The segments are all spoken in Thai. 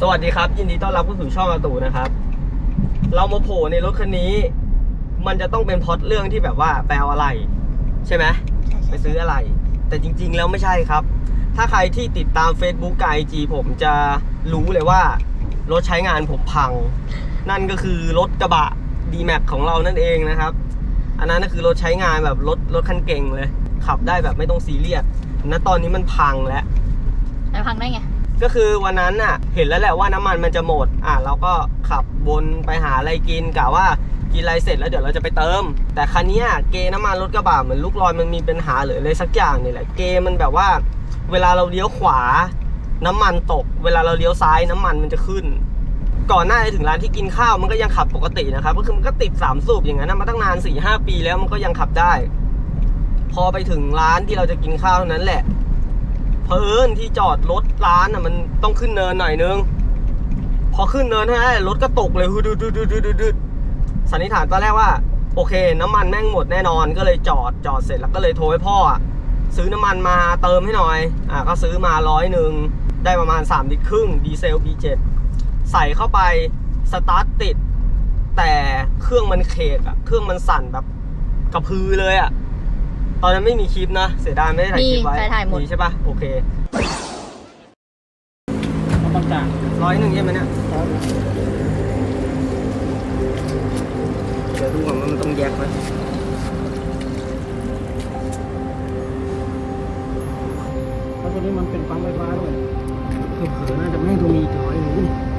สวัสดีครับ ยินดีต้อนรับเข้าสู่ช่องอาตูนะครับ เรามาโผล่ในรถคันนี้ มันจะต้องเป็นพล็อตเรื่องที่แบบว่าแปลอะไร ใช่ไหมไปซื้ออะไร แต่จริง ๆ แล้วไม่ใช่ครับ ถ้าใครที่ติดตาม Facebook กับ IG ผมจะรู้เลยว่า รถใช้งานผมพัง นั่นก็คือรถกระบะ d m a x ของเรานั่นเองนะครับ อันนั้นก็คือรถใช้งานแบบรถรถคันเก่งเลย ขับได้แบบไม่ต้องซีเรียสณตอนนี้มันพังแล้วแล้วพังได้ไง ก็คือวันนั้นน่ะ เห็นแล้วแหละว่าน้ำมันมันจะหมด อะเราก็ขับวนไปหาอะไรกินกะว่ากินอะไรเสร็จแล้วเดี๋ยวเราจะไปเติม แต่คันนี้เกน้ำมันรถกระบะเหมือนลูกลอยมันมีปัญหาหรืออะไรสักอย่างนี่แหละเกมันแบบว่า เวลาเราเลี้ยวขวา น้ำมันตก เวลาเราเลี้ยวซ้ายน้ำมันมันจะขึ้น ก่อนหน้าจะถึงร้านที่กินข้าวมันก็ยังขับปกตินะครับก็คือมันก็ติดสามสูบอย่างนั้นมาตั้งนานสี่ห้าปีแล้วมันก็ยังขับได้ พอไปถึงร้านที่เราจะกินข้าวนั้นแหละ เพอเอิญที่จอดรถร้านอะมันต้องขึ้นเนินหน่อยนึง พอขึ้นเนินเท่านั้นแหละรถก็ตกเลยฮึดดดดดสันนิษฐานตอนแรกว่า โอเค น้ำมันแม่งหมดแน่นอนก็เลยจอดจอดเสร็จแล้วก็เลยโทรให้พ่ออะซื้อน้ำมันมาเติมให้หน่อยอะก็ซื้อมาร้อยหนึ่งได้ประมาณ3ลิตรครึ่งดีเซล B7 ใส่เข้าไปสตาร์ทติด แต่เครื่องมันเคกอะเครื่องมันสั่นแบบกระพือเลยอะ ตอนนั้นไม่มีคลิปนะ เสียดายไม่ได้ถ่ายคลิปไว้มีถ่ายๆหมด ใช่ปะโอเคต้องจ่ายร้อยหนึ่งใช่ไหมเนี่ยเดี๋ยวดูก่อนว่ามันต้องแยกไหมแล้วตัวนี้มันเป็นปั๊มไฟฟ้าด้วยเผื่อๆน่าจะไม่ให้ดูมีอีกร้อยหนึง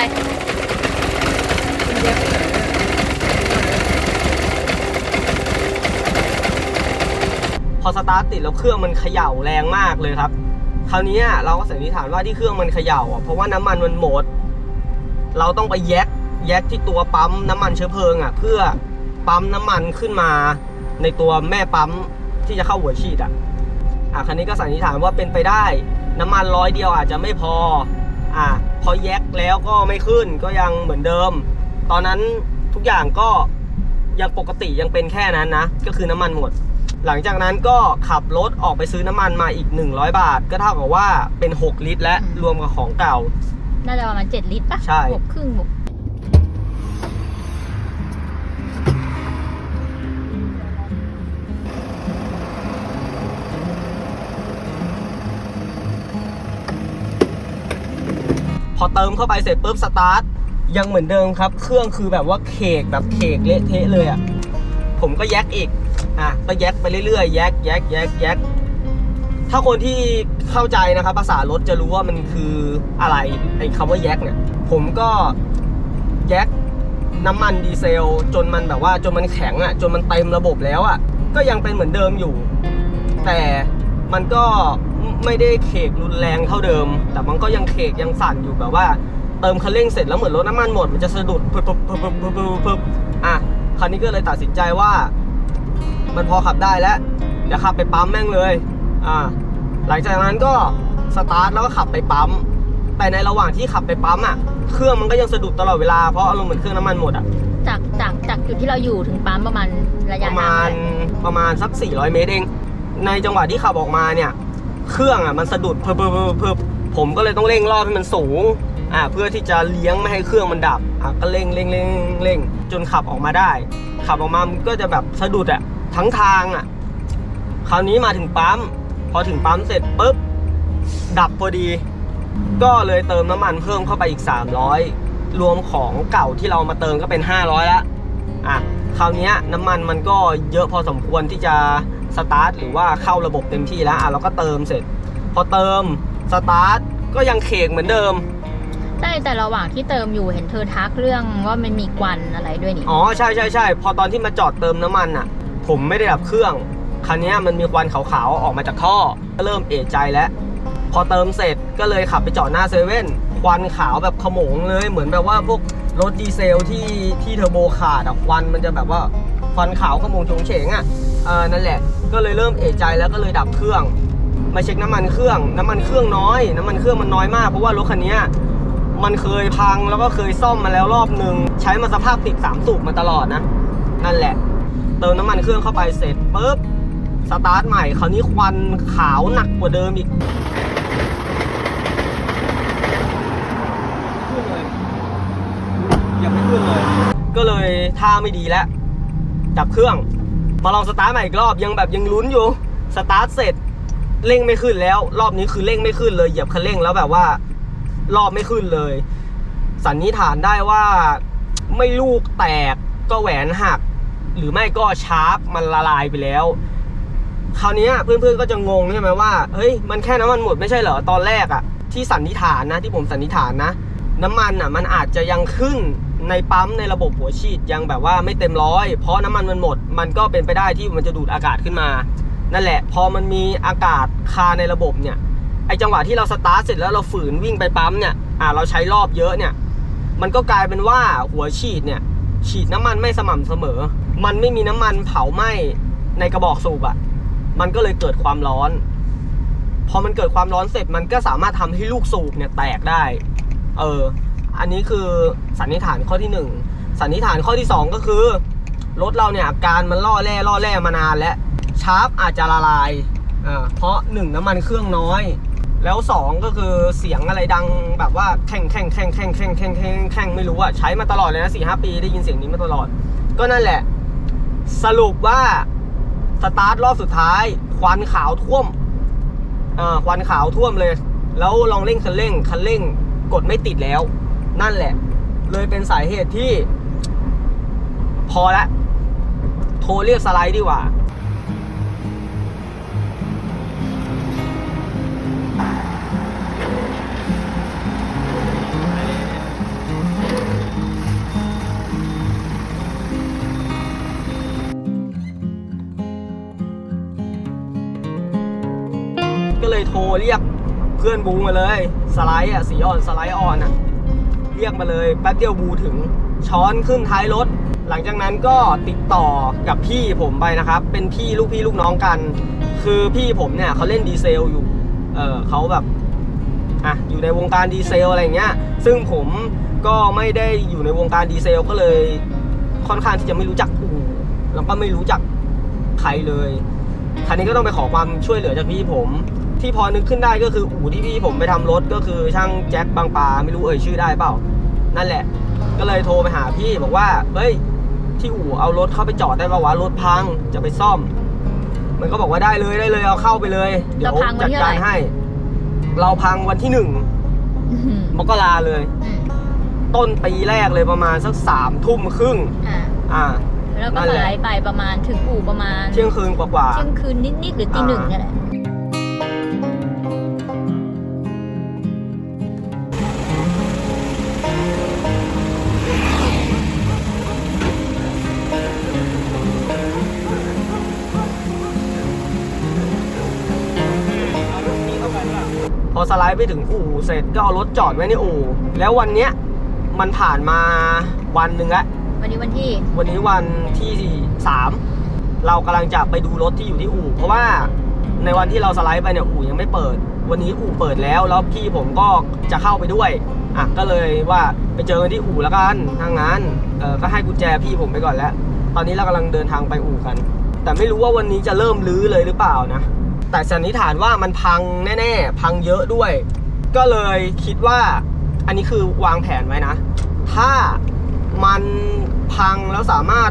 อะไรพอสตาร์ทติดแล้วเครื่องมันเขย่าแรงมากเลยครับ คราวนี้เราก็สันนิษฐานว่าที่เครื่องมันเขย่าอะเพราะว่าน้ำมันมันหมด เราต้องไปแยกแยกที่ตัวปั๊มน้ำมันเชื้อเพลิงอะ เพื่อปั๊มน้ำมันขึ้นมา ในตัวแม่ปั๊มที่จะเข้าหัวฉีดอะอะคันนี้ก็สันนิษฐานว่าเป็นไปได้ น้ำมันร้อยเดียวอาจจะไม่พอ อะพอแยกแล้วก็ไม่ขึ้นก็ยังเหมือนเดิม ตอนนั้นทุกอย่างก็ยังปกติยังเป็นแค่นั้นนะ ก็คือน้ำมันหมด หลังจากนั้นก็ขับรถออกไปซื้อน้ำมันมาอีก 100 บาท ก็เท่ากับว่าเป็น 6 ลิตร และอืมรวมกับของเก่า น่าจะประมาณเจ็ดลิตรปะใช่บวกครึ่งบวก พอเติมเข้าไปเสร็จปุ๊บสตาร์ทยังเหมือนเดิมครับ เครื่องคือแบบว่าเคกแบบเคกเละเทะเลยอะ่ะผมก็แยกอีกอะก็แยกไปเรื่อยๆแยกแยกแยกแยกถ้าคนที่เข้าใจนะครับภาษารถจะรู้ว่ามันคืออะไรไอ้คำว่าแยกเนี่ย ผมก็แยกน้ำมันดีเซล จนมันแบบว่าจนมันแข็งอะ่ะ จนมันเต็มระบบแล้วอะ่ะ ก็ยังเป็นเหมือนเดิมอยู่ แต่มันก็ ไม่ได้เคกรุนแรงเท่าเดิม แต่มันก็ยังเคกยังสั่นอยู่แบบว่า เติมคันเร่งเสร็จแล้วเหมือนรถน้ำมันหมดมันจะสะดุดปึ๊บปึ๊บปึ๊บปึ๊บปึ๊บปึ๊บปึ๊บอะคันนี้ก็เลยตัดสินใจว่า มันพอขับได้แล้วเดี๋ยวขับไปปั๊มแม่งเลยอ่าหลังจากนั้นก็สตาร์ทแล้วก็ขับไปปั๊มแต่ในระหว่างที่ขับไปปั๊มอะเครื่องมันก็ยังสะดุดตลอดเวลาเพราะอารมณ์เหมือนเครื่องน้ำมันหมดอะจากจากจากจุดที่เราอยู่ถึงปั๊มประมาณระปยะระทางมาณเท่าไหร่ประมาณสัก 400 เมตรเอง ในจังหวะที่ขับออกมาเนี่ย เครื่องอะมันสะดุดเพิ่มเพิ่มเพิ่มผมก็เลยต้องเร่งรอบให้มันสูงอ่าเพื่อที่จะเลี้ยงไม่ให้เครื่องมันดับอะก็เร่งเร่งเร่งเร่งจนขับออกมาได้ ขับออกมามันก็จะแบบสะดุดอะทั้งทางอะคราวนี้มาถึงปั๊มพอถึงปั๊มเสร็จปุ๊บดับพอดี ก็เลยเติมน้ำมันเพิ่มเข้าไปอีก 300 รวมของเก่าที่เรามาเติมก็เป็น 500 แล้วอะคราวนี้น้ำมันมันก็เยอะพอสมควรที่จะ สตาร์ทหรือว่าเข้าระบบเต็มที่แล้วอะเราก็เติมเสร็จ พอเติมสตาร์ทก็ยังเคกเหมือนเดิมใช่แต่ระหว่างที่เติมอยู่เห็นเธอทักเรื่องว่ามันมีควันอะไรด้วยนี่อ๋อใช่ใช่ใช่พอตอนที่มาจอดเติมน้ำมันอะ ผมไม่ได้ดับเครื่องคันเนี้ยมันมีควันขาวๆออกมาจากท่อก็เริ่มเอะใจแล้ว พอเติมเสร็จก็เลยขับไปจอดหน้าเซเว่นควันขาวแบบขโมงเลย เหมือนแบบว่าพวกรถดีเซลที่ที่เทอร์โบขาดอะควันมันจะแบบว่าควันขาวขโมงโฉงเฉงอะเออนั่นแหละ ก็เลยเริ่มเอะใจแล้วก็เลยดับเครื่อง มาเช็คน้ำมันเครื่อง น้ำมันเครื่องน้อย น้ำมันเครื่องมันน้อยมากเพราะว่ารถคันนี้มันเคยพังแล้วก็เคยซ่อมมาแล้วรอบหนึ่งใช้มาสภาพติดสามสูบมาตลอดนะ นั่นแหละ เติมน้ำมันเครื่องเข้าไปเสร็จปุ๊บสตาร์ทใหม่คราวนี้ควันขาวหนักกว่าเดิมอีกยอย่าไม่ขึ้นเลย ก็เลยท่าไม่ดีแล้วดับเครื่อง มาลองสตาร์ทใหม่อีกรอบยังแบบยังลุ้นอยู่สตาร์ทเสร็จเร่งไม่ขึ้นแล้ว รอบนี้คือเร่งไม่ขึ้นเลยเหยียบคันเร่งแล้วแบบว่า รอบไม่ขึ้นเลย สันนิษฐานได้ว่าไม่ลูกแตกก็แหวนหัก หรือไม่ก็ชาร์ปมันละลายไปแล้ว คราวนี้เพื่อนๆก็จะงงใช่ไหมว่าเฮ้ยมันแค่น้ำมันหมดไม่ใช่เหรอตอนแรกอะที่สันนิษฐานนะที่ผมสันนิษฐานนะ น้ำมันอะมันอาจจะยังขึ้นในปั๊มในระบบหัวฉีดยังแบบว่าไม่เต็มร้อย เพราะน้ำมันมันหมด มันก็เป็นไปได้ที่มันจะดูดอากาศขึ้นมา นั่นแหละ พอมันมีอากาศคาในระบบเนี่ยไอจังหวะที่เราสตาร์ทเสร็จแล้วเราฝืนวิ่งไปปั๊มเนี่ยอ่าเราใช้รอบเยอะเนี่ยมันก็กลายเป็นว่าหัวฉีดเนี่ยฉีดน้ำมันไม่สม่ำเสมอ มันไม่มีน้ำมันเผาไหม้ในกระบอกสูบอะมันก็เลยเกิดความร้อน พอมันเกิดความร้อนเสร็จมันก็สามารถทำให้ลูกสูบเนี่ยแตกได้ เออ อันนี้คือสันนิษฐานข้อที่หนึ่งสันนิษฐานข้อที่สองก็คือ รถเราเนี่ยอาการมันล่อแร่ล่อแร่มานานแล้วชาร์ปอาจจะละลายอ่าเพราะหนึ่งน้ำมันเครื่องน้อย แล้วสองก็คือเสียงอะไรดังแบบว่าแข่งแข่งแข่งแข่งแข่งแข่งแข่งแข่งไม่รู้อะใช้มาตลอดเลยนะสี่ห้าปีได้ยินเสียงนี้มาตลอด ก็นั่นแหละ สรุปว่าสตาร์ทรอบสุดท้าย ควันขาวท่วมอ่าควันขาวท่วมเลย แล้วลองเร่งคันเร่งคันเร่ง กดไม่ติดแล้ว นั่นแหละ เลยเป็นสาเหตุที่พอละโทรเรียกสไลด์ดีกว่าก็เลยโทรเรียก เพื่อนบูมาเลย สไลด์อะสีอ่อนสไลด์อ่อนอะเรียกมาเลยแป๊บเดียวบูถึงช้อนขึ้นท้ายรถ หลังจากนั้นก็ติดต่อกับพี่ผมไปนะครับ เป็นพี่ลูกพี่ลูกน้องกัน คือพี่ผมเนี่ยเขาเล่นดีเซลอยู่เออเขาแบบอะอยู่ในวงการดีเซลอะไรอย่างเงี้ย ซึ่งผมก็ไม่ได้อยู่ในวงการดีเซลก็เลยค่อนข้างที่จะไม่รู้จักอู่แล้วก็ไม่รู้จักใครเลยคันนี้ก็ต้องไปขอความช่วยเหลือจากพี่ผม ที่พอนึกขึ้นได้ก็คืออู่ที่พี่ผมไปทำรถก็คือช่างแจ็คบางปลาไม่รู้เอ่ยชื่อได้เปล่า นั่นแหละ ก็เลยโทรไปหาพี่บอกว่าเฮ้ยที่อู่เอารถเข้าไปจอดได้ป่าวะรถพังจะไปซ่อม มันก็บอกว่าได้เลยได้เลยเอาเข้าไปเลย เดี๋ยวเราพังวัจันดที่การเท่าไหร่ให้ เราพังวันที่หนึ่งอื้อหือมกราเลยอืมต้นปีแรกเลยประมาณสักสามทุ่มครึ่งอ่าอ่าแล้วก็นั่นสแหละไลด์ไปประมาณถึงอู่ประมาณ เที่ยงคืนกว่าๆเที่ยงคืนนิดๆหรือตีหนึ่งเนี่ยแหละ อสไลด์ไปถึงอู่เสร็จก็เอารถจอดไว้ในอู่ แล้ววันเนี้ยมันผ่านมาวันหนึ่งแล้ว วันนี้วันที่ วันนี้วันที่สามเรากำลังจะไปดูรถที่อยู่ที่อู่ เพราะว่าในวันที่เราสไลด์ไปเนี่ยอู่ยังไม่เปิด วันนี้อู่เปิดแล้วแล้วพี่ผมก็จะเข้าไปด้วยอะก็เลยว่าไปเจอกันที่อู่แล้วกันทางนั้นเออก็ให้กุญแจพี่ผมไปก่อนแล้ว ตอนนี้เรากำลังเดินทางไปอู่กัน แต่ไม่รู้ว่าวันนี้จะเริ่มรื้อเลยหรือเปล่านะ แต่สันนิษฐานว่ามันพังแน่ๆ พังเยอะด้วย ก็เลยคิดว่า อันนี้คือวางแผนไว้นะ ถ้ามันพังแล้วสามารถ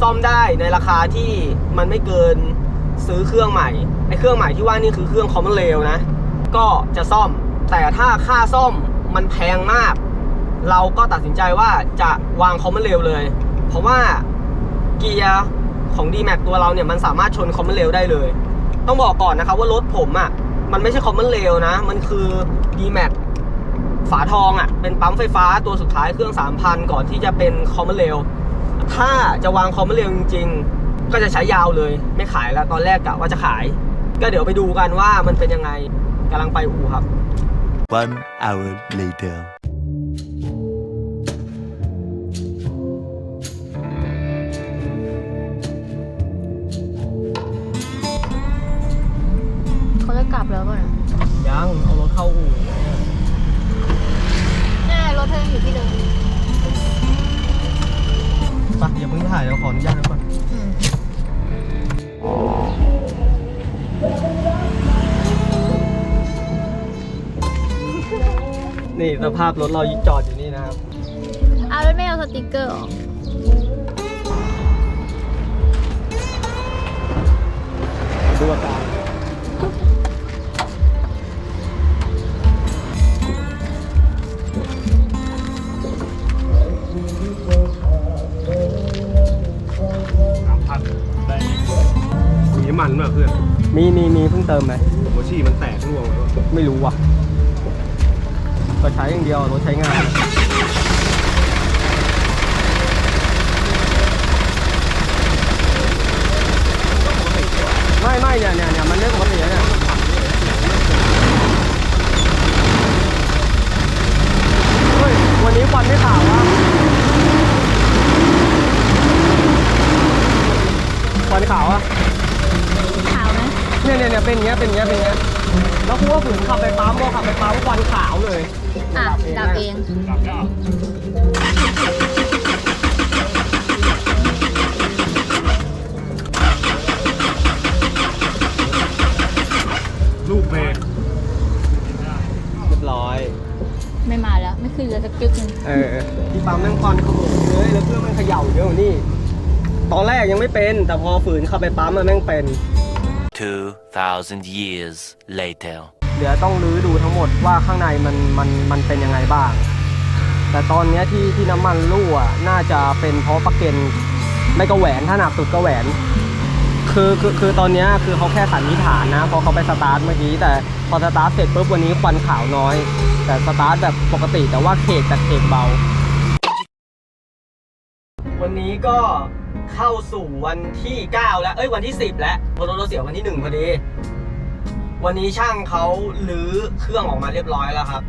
ซ่อมได้ในราคาที่มันไม่เกินซื้อเครื่องใหม่ไอเครื่องใหม่ที่ว่านี่คือเครื่องคอมมอนเรลนะ ก็จะซ่อม แต่ถ้าค่าซ่อมมันแพงมาก เราก็ตัดสินใจว่าจะวางคอมมอนเรลเลย เพราะว่าเกียร์ของ d m a x ตัวเราเนี่ยมันสามารถชนคอมมอนเรลได้เลย ต้องบอกก่อนนะครับว่ารถผมอะ่ะ มันไม่ใช่คอมมอนเรลนะ มันคือ d m a x ฝาทองอะ่ะ เป็นปั๊มไฟฟ้าตัวสุดท้ายเครื่อง 3,000 ก่อนที่จะเป็นคอมมอนเรลถ้าจะวางคอมมอนเรลจริง ๆ ก็จะใช้ยาวเลย ไม่ขายแล้ว ตอนแรกกะว่าจะขาย ก็เดี๋ยวไปดูกันว่ามันเป็นยังไงกำลังไปอู่ครับ One hour later. แน่รถเธอยังอยู่ที่เดิมไปอย่าเพิ่งถ่ายเราขออนุญาตก่อนอืมนี่สภาพรถเราจอดอยู่นี่นะครับ เอาแล้วไม่เอาสติกเกอร์ออกดูอาการ เพิ่งเติมไหมหัวฉี่มันแตกร่วงเลยวะไม่รู้ว่ะ ก็ใช้อย่างเดียวรถใช้งาน ไม่ไม่เนี่ยเนี่ยเนี่ยมันเรื่องปกติแล้วเนี่ยเฮ้ย วันนี้ควันไม่ขาววะควันขาวอะ ขาวไหม เนี่ยเนี่ยเนี่ยเป็นอย่างเงี้ย เป็นอย่างเงี้ย เป็นอย่างเงี้ย แล้วกูว่าฝืนขับไปปั๊มพอขับไปปั๊มควันขาวเลย อะดับเอง กลับแล้วลูกเบรกเรียบร้อย ไม่มาแล้ว ไม่ขึ้นเลยสักจึกหนึงเออที่ปั๊มแม่งควันขโมงเลยแล้วเครื่องมันเขย่าเยอะกว่านี่ ตอนแรกยังไม่เป็น แต่พอฝืนขับไปปั๊มมันแม่งเป็น 2,000 years later. เดี๋ยวต้องรื้อดูทั้งหมดว่าข้างในมันมันมันเป็นยังไงบ้าง แต่ตอนนี้ที่ที่น้ำมันรั่วน่าจะเป็นเพราะปลั๊กเกนไม่ก็แหวนถ้าหนักสุดก็แหวน คือคือคือตอนนี้คือเขาแค่สันนิษฐานนะเพอเขาไปสตาร์ทเมื่อกี้แต่พอสตาร์ทเสร็จปุ๊บวันนี้ควันขาวน้อย แต่สตาร์ทแบบปกติแต่ว่าเคกแต่เคกเบา วันนี้ก็เข้าสู่วันที่ 9 แล้ว เอ้ยวันที่ 10 แล้วเพราะรถเรเสียวันที่ 1 พอดี วันนี้ช่างเขาลื้อเครื่องออกมาเรียบร้อยแล้วครับ